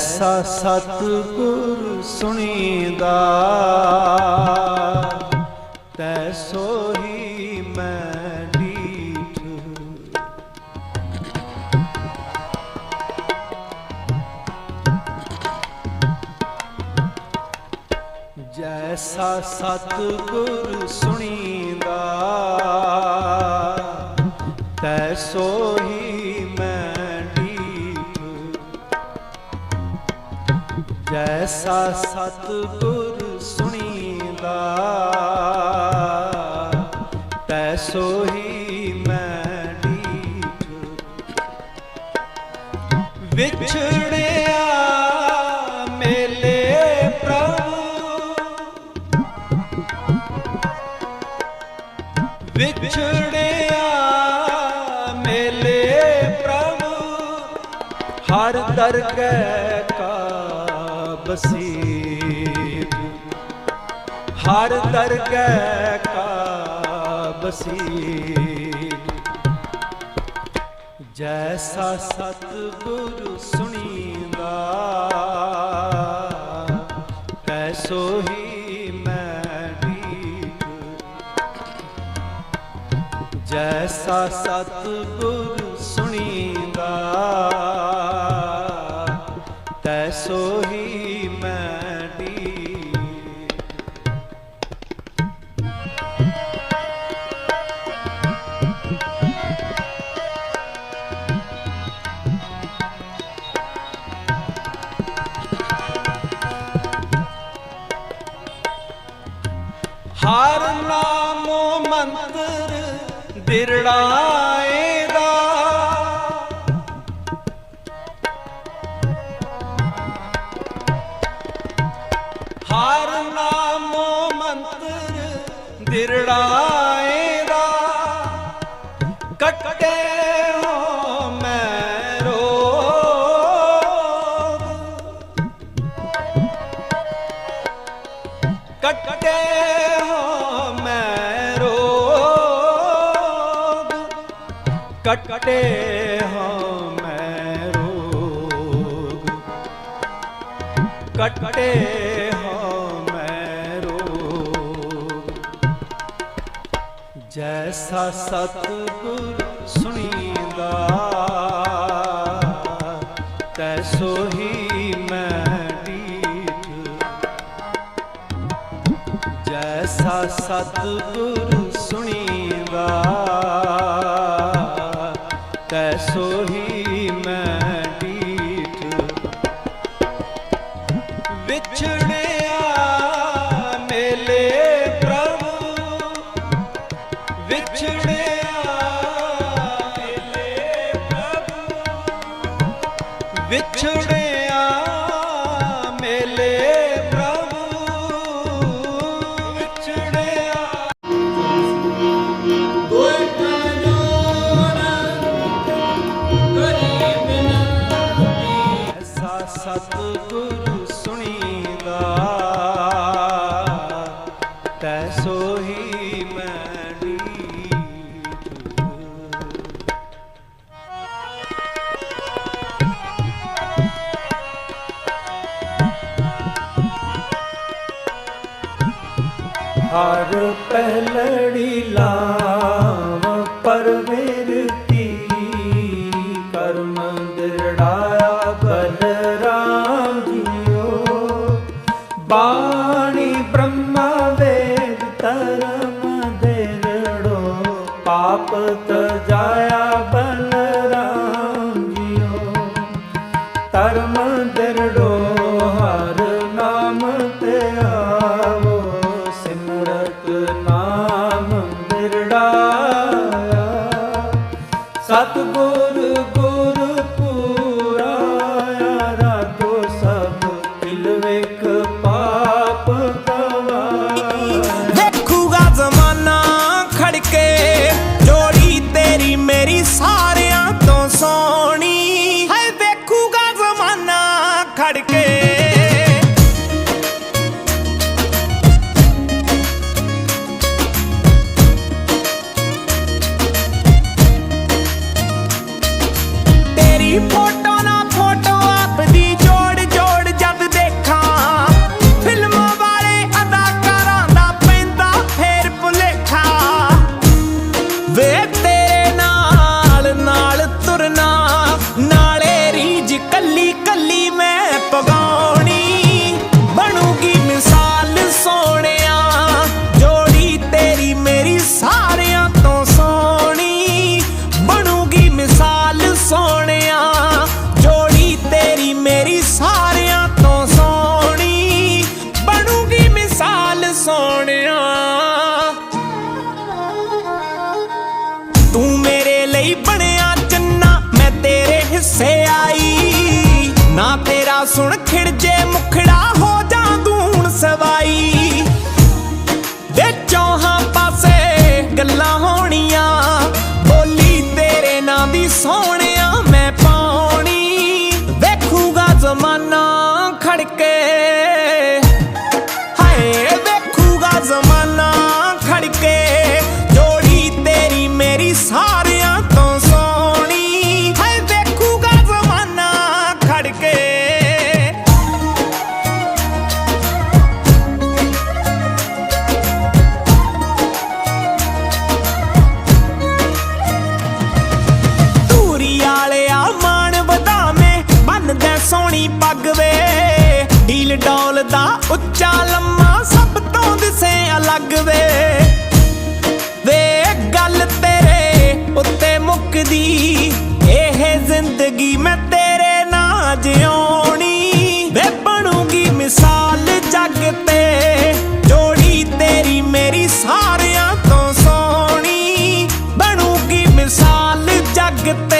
ਜੈਸਾ ਸਤਿਗੁਰ ਸੁਣੀਦਾ। ਤੈਸੋ ਹੀ ਮੈਂ ਡੀਠ ਜੈਸਾ ਸਤਿਗੁਰ ਸੁਣੀਦਾ ਤੈ ਸੋਹੀ ਜੈਸਾ ਸਤਿਗੁਰ ਸੁਣੀਦਾ ਤੈਸੋ ਹੀ ਮੈਂ ਡੀਠ ਵਿਛੜਿਆ ਮੇਲੇ ਪ੍ਰਭੂ। ਵਿਛੜਿਆ ਮੇਲੇ ਪ੍ਰਭੂ। ਹਰ ਦਰਗਹਿ ਕਾ ਬਸੀਰ ਹਰ ਦਰਗਹਿ ਕਾ ਬਸੀਰ ਜੈਸਾ ਸਤਿਗੁਰ ਸੁਣੀਦਾ, ਤੈਸੋ ਹੀ ਮੈਂ ਡੀਠ ਜੈਸਾ ਸਤਿਗੁਰ ਸੁਣੀਦਾ, ਤੈਸੋ પીરડા ਕਟੇ ਹੋ ਮੈਂ ਰੋਗ। ਕੱਟੇ ਹੋ ਮੈਂ ਰੋਗ। ਜੈਸਾ ਸਤਿਗੁਰ ਸੁਣੀਦਾ, ਤੈਸੋ ਹੀ ਮੈਂ ਡੀਠ ਜੈਸਾ ਸਤਿਗੁਰ ਸੁਣੀਦਾ ਤੈਸੋ ਹੀ ਮੈਂ ਡੀਠ। ਵਿਛੜਿਆ ਮੇਲੇ ਪ੍ਰਭੂ ਵਿਛੜਿਆ ਮੇਲੇ ਪ੍ਰਭੂ ਵਿਛੜਿਆ ਹਰ ਪਹਿਲੜੀ ਲਾਵ ਪਰਵੇਰਤੀ ਕਰਮ ਦਿਰੜਾਇਆ ਬਲਰਾਮ ਜੀਓ ਬਾਣੀ ਬ੍ਰਹਮਾ ਵੇਦ ਧਰਮ ਦਿਰੜੋ ਪਾਪ ਤਜਾਇਆ ਬਲਰਾਮ ਸਤਗੁਰ ਤੇਰੀ ਤੂੰ ਮੇਰੇ ਲਈ ਬਣਿਆ ਚੰਨਾ, ਮੈਂ ਤੇਰੇ ਹਿੱਸੇ ਆਈ। ਨਾ ਤੇਰਾ ਸੁਣ ਖਿੜਜੇ ਮੁਖੜਾ ਹੋ ਜਾਂਦੂਣ ਸਵਾਈ। ਦੇ ਚੌਹਾਂ ਪਾਸੇ ਗੱਲਾਂ ਹੋਣੀਆਂ ਉੱਚਾ ਲੰਮਾ ਸਭ ਤੋਂ ਦਿਸੇ ਅਲੱਗ ਵੇ। ਵੇ, ਗੱਲ ਤੇਰੇ ਉੱਤੇ ਮੁੱਕਦੀ। ਇਹ ਜ਼ਿੰਦਗੀ ਮੈਂ ਤੇਰੇ ਨਾਲ ਜਿਉਣੀ। ਵੇ, ਬਣੂਗੀ ਮਿਸਾਲ ਜੱਗ ਤੇ। ਜੋੜੀ ਤੇਰੀ ਮੇਰੀ ਸਾਰਿਆਂ ਤੋਂ ਸੋਹਣੀ। ਬਣੂਗੀ ਮਿਸਾਲ ਜੱਗ ਤੇ।